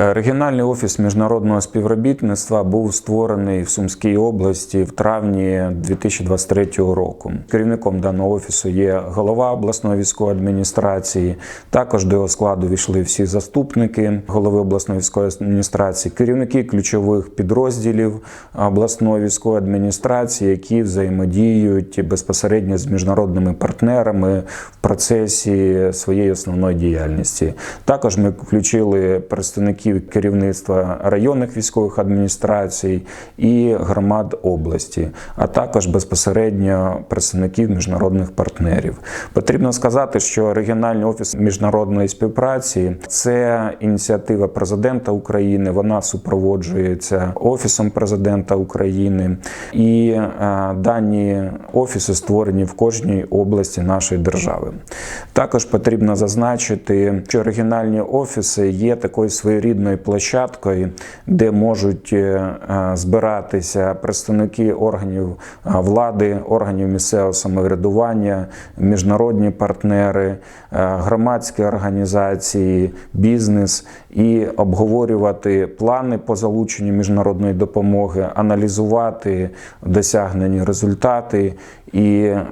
Е, Регіональний офіс міжнародного співробітництва був створений в Сумській області в травні 2023 року. Керівником даного офісу є голова обласної військової адміністрації. Також до його складу війшли всі заступники голови обласної військової адміністрації, керівники ключових підрозділів обласної військової адміністрації, які взаємодіють безпосередньо з міжнародними партнерами в процесі своєї основної діяльності. Також ми включили представників керівництва районних військових адміністрацій і громад області, а також безпосередньо представників міжнародних партнерів. Потрібно сказати, що регіональний офіс міжнародної співпраці це ініціатива президента України. Вона супроводжується офісом президента України, і е, дані офіси створені в кожній області нашої держави. Також потрібно зазначити, що регіональні офіси є такою своєрідною площадкою, де можуть е, збиратися представники органів е, влади, органів місцевого самоврядування, міжнародні партнери, е, громадські організації, бізнес і обговорювати плани по залученню міжнародної допомоги, аналізувати досягнені результати і е,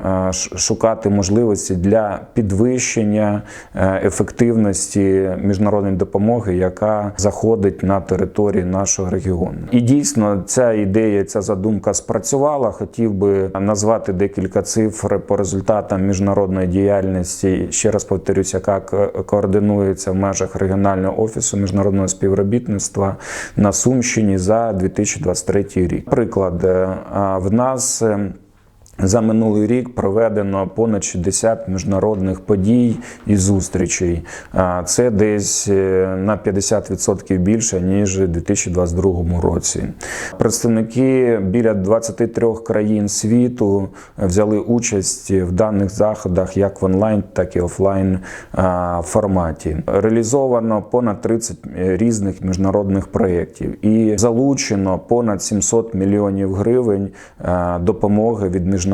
шукати можливості для підвищення е, ефективності міжнародної допомоги, яка заходить на території нашого регіону. І дійсно ця ідея, ця задумка спрацювала. Хотів би назвати декілька цифр по результатам міжнародної діяльності. Ще раз повторюся, як е, координується в межах регіонального офісу міжнародного співробітництва на Сумщині за 2023 рік. Приклад е, в нас. Е, за минулий рік проведено понад 60 міжнародних подій і зустрічей. Це десь е, на 50% більше ніж у 2022 році. Представники біля 23 країн світу взяли участь в даних заходах як в онлайн, так і офлайн форматі. Реалізовано понад 30 різних міжнародних проєктів і залучено понад 700 мільйонів гривень допомоги від міжнародних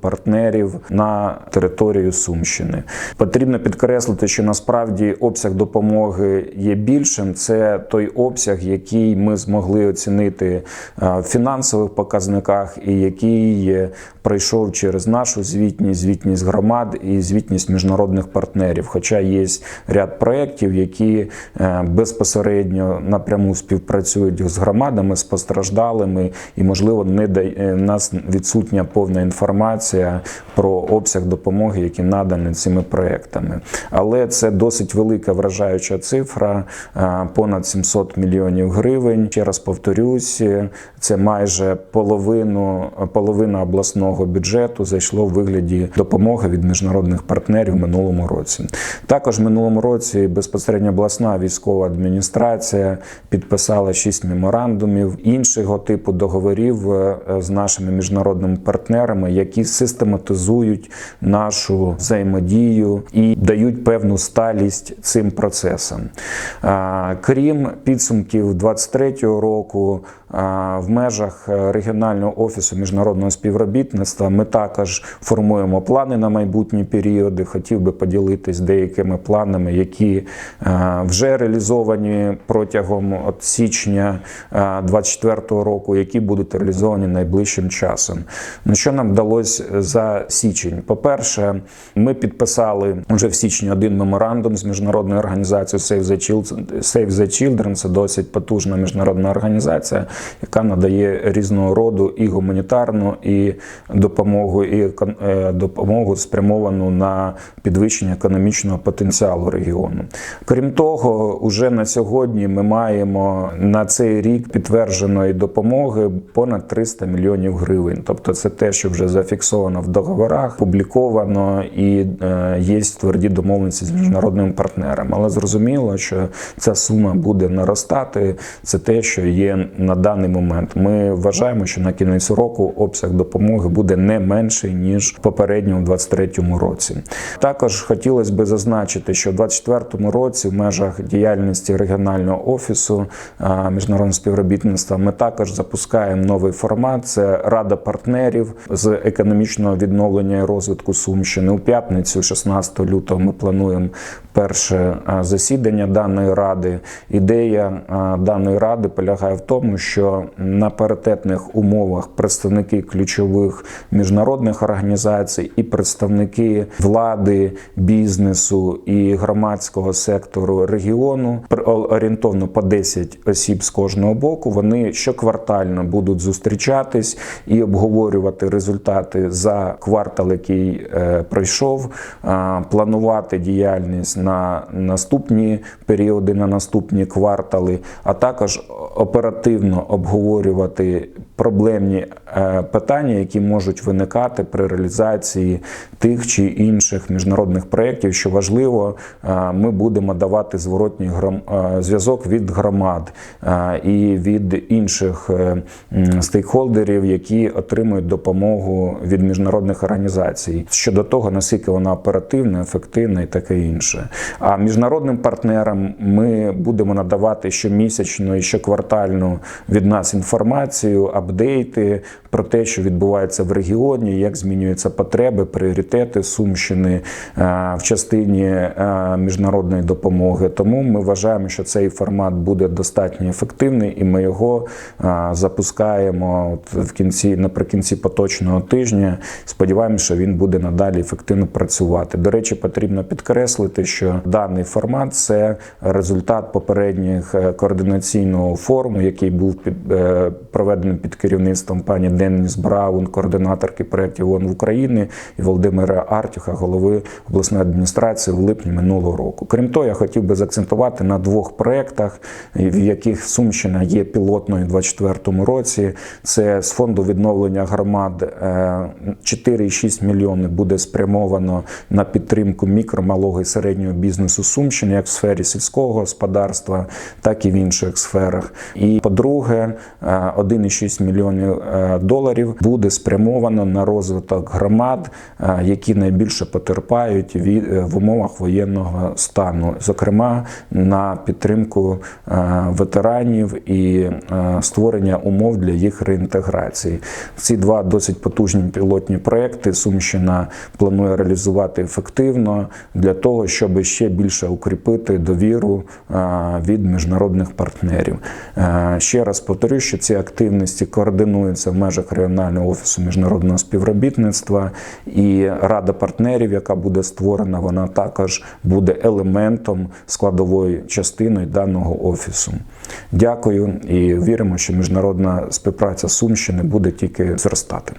партнерів на територію Сумщини. Потрібно підкреслити, що насправді обсяг допомоги є більшим. Це той обсяг, який ми змогли оцінити в фінансових показниках, і який е, пройшов через нашу звітність, звітність громад і звітність міжнародних партнерів. Хоча є ряд проєктів, які е, безпосередньо напряму співпрацюють з громадами, з постраждалими, і можливо не дає е, нас відсутня повна інформація про обсяг допомоги, які надані цими проектами. Але це досить велика вражаюча цифра, понад 700 мільйонів гривень. Ще раз повторюсь, це майже половину половина обласного бюджету зайшло в вигляді допомоги від міжнародних партнерів минулому році. Також минулому році безпосередньо обласна військова адміністрація підписала шість меморандумів іншого типу договорів е, з нашими міжнародними партнерами, які систематизують нашу взаємодію і дають певну сталість цим процесам. Крім підсумків 2023 року, в межах е, регіонального офісу міжнародного співробітництва ми також формуємо плани на майбутні періоди. Хотів би поділитись деякими планами, які е, вже реалізовані протягом от січня 2024 року, які будуть реалізовані найближчим часом. Ну що нам вдалося за січень? По-перше, ми підписали вже в січні один меморандум з міжнародною організацією Save the Children. Save the Children. Це досить потужна міжнародна організація, яка надає різного роду і гуманітарну, і допомогу, і е, допомогу спрямовану на підвищення економічного потенціалу регіону. Крім того, уже на сьогодні ми маємо на цей рік підтвердженої допомоги понад 300 мільйонів гривень. Тобто, це те, що вже зафіксовано в договорах, публіковано і е, є тверді домовленості з міжнародними партнерами. Але зрозуміло, що ця сума буде наростати. Це те, що є на даний момент. Ми вважаємо, що на кінець року обсяг допомоги буде не менший ніж в попередньому 23-му році. Також хотілося би зазначити, що в 24-му році в межах діяльності регіонального офісу міжнародного співробітництва ми також запускаємо новий формат. Це рада партнерів з економічного відновлення і розвитку Сумщини. У п'ятницю, 16 лютого, ми плануємо перше засідання даної ради. Ідея даної ради полягає в тому, що на паритетних умовах представники ключових міжнародних організацій і представники влади, бізнесу і громадського сектору регіону орієнтовно по 10 осіб з кожного боку. Вони щоквартально будуть зустрічатись і обговорювати результати за квартал, який е, пройшов, планувати діяльність на наступні періоди, на наступні квартали, а також оперативно обговорювати проблемні е, питання, які можуть виникати при реалізації тих чи інших міжнародних проєктів. Що важливо, е, ми будемо давати зворотній е, зв'язок від громад і від інших стейкхолдерів, які отримують допомогу від міжнародних організацій щодо того, наскільки вона оперативна, ефективна і таке інше. А міжнародним партнерам ми будемо надавати щомісячно і щоквартально від нас інформацію, апдейти про те, що відбувається в регіоні, як змінюються потреби, пріоритети Сумщини е, в частині е, міжнародної допомоги. Тому ми вважаємо, що цей формат буде достатньо ефективний, і ми його е, запускаємо в кінці наприкінці поточного тижня. Сподіваємося, що він буде надалі ефективно працювати. До речі, потрібно підкреслити, що даний формат це результат попередніх координаційного форуму, який був під е, проведений під керівництвом пані Деніс Браун, координаторки проєктів ООН в Україні, і Володимира Артюха, голови обласної адміністрації в липні минулого року. Крім того, я хотів би заакцентувати на двох проєктах, в яких Сумщина є пілотною у 2024 році. Це з фонду відновлення громад е, 4,6 мільйони буде спрямовано на підтримку мікро, малого і середнього бізнесу Сумщини, як в сфері сільського господарства, так і в інших сферах. І по-друге, е, 1,6 мільйонів е, доларів буде спрямовано на розвиток громад, е, які найбільше потерпають е, в умовах воєнного стану, зокрема на підтримку е, ветеранів і е, створення умов для їх реінтеграції. Ці два досить потужні пілотні проекти Сумщина планує реалізувати ефективно для того, щоб ще більше укріпити довіру е, від міжнародних партнерів. Е, Ще раз повторюю, що ці активності координуються в межах регіонального офісу міжнародного співробітництва, і рада партнерів, яка буде створена, вона також буде елементом складової частиною даного офісу. Дякую і віримо, що міжнародна співпраця Сумщини буде тільки зростати.